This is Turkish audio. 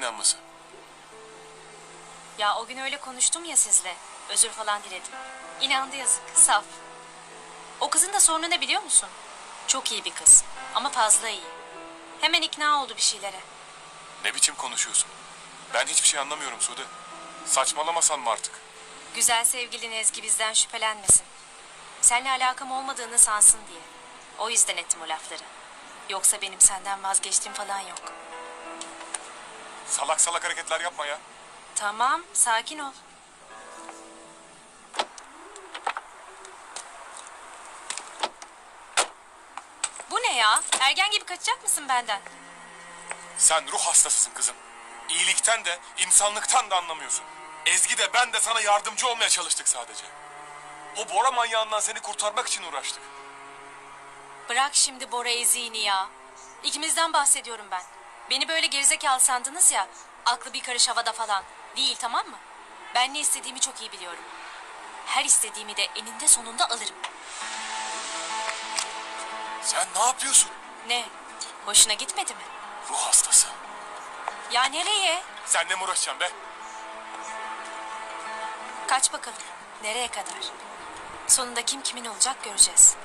inanması? Ya o gün öyle konuştum ya sizle. Özür falan diledim. İnandı yazık. Saf. O kızın da sorunu ne biliyor musun? Çok iyi bir kız. Ama fazla iyi. Hemen ikna oldu bir şeylere. Ne biçim konuşuyorsun? Ben hiçbir şey anlamıyorum Sude. Saçmalamasan mı artık? Güzel sevgilin Ezgi bizden şüphelenmesin. Seninle alakam olmadığını sansın diye. O yüzden ettim o lafları. Yoksa benim senden vazgeçtiğim falan yok. Salak salak hareketler yapma ya. Tamam, sakin ol. Bu ne ya? Ergen gibi kaçacak mısın benden? Sen ruh hastasısın kızım. İyilikten de insanlıktan da anlamıyorsun. Ezgi de ben de sana yardımcı olmaya çalıştık sadece. O Bora manyağından seni kurtarmak için uğraştık. Bırak şimdi Bora eziğini ya. İkimizden bahsediyorum ben. Beni böyle gerizekalı sandınız ya. Aklı bir karış havada falan. Değil tamam mı? Ben ne istediğimi çok iyi biliyorum. Her istediğimi de eninde sonunda alırım. Sen ne yapıyorsun? Ne? Hoşuna gitmedi mi? Ruh hastası. Ya nereye? Seninle mi uğraşacağım be? Kaç bakalım. Nereye kadar? Sonunda kim kimin olacak göreceğiz.